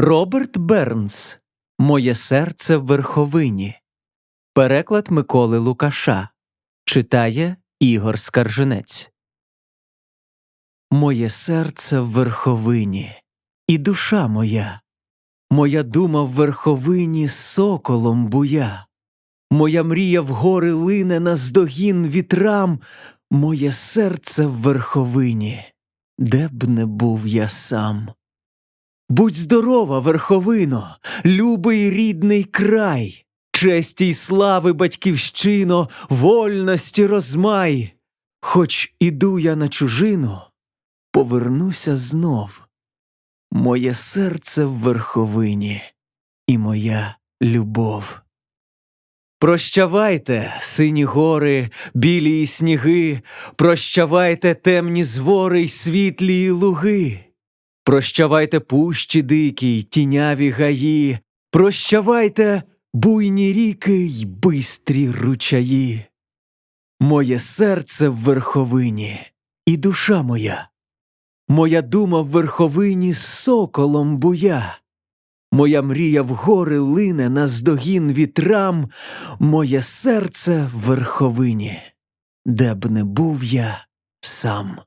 Роберт Бернс Моє серце в верховині. Переклад Миколи Лукаша. Читає Ігор Скарженець. Моє серце в верховині, і душа моя. Моя дума в верховині соколом буя. Моя мрія в гори лине на здогін вітрам, моє серце в верховині, де б не був я сам. Будь здорова, верховино, любий рідний край, честі й слави батьківщино, вольності розмай. Хоч іду я на чужину, повернуся знов. Моє серце в верховині і моя любов. Прощавайте, сині гори, білі сніги, прощавайте темні звори й світлі й луги. Прощавайте пущі дикі, тіняві гаї, прощавайте буйні ріки й бистрі ручаї. Моє серце в верховині і душа моя, моя дума в верховині соколом буя. Моя мрія в гори лине на здогін вітрам, моє серце в верховині, де б не був я сам.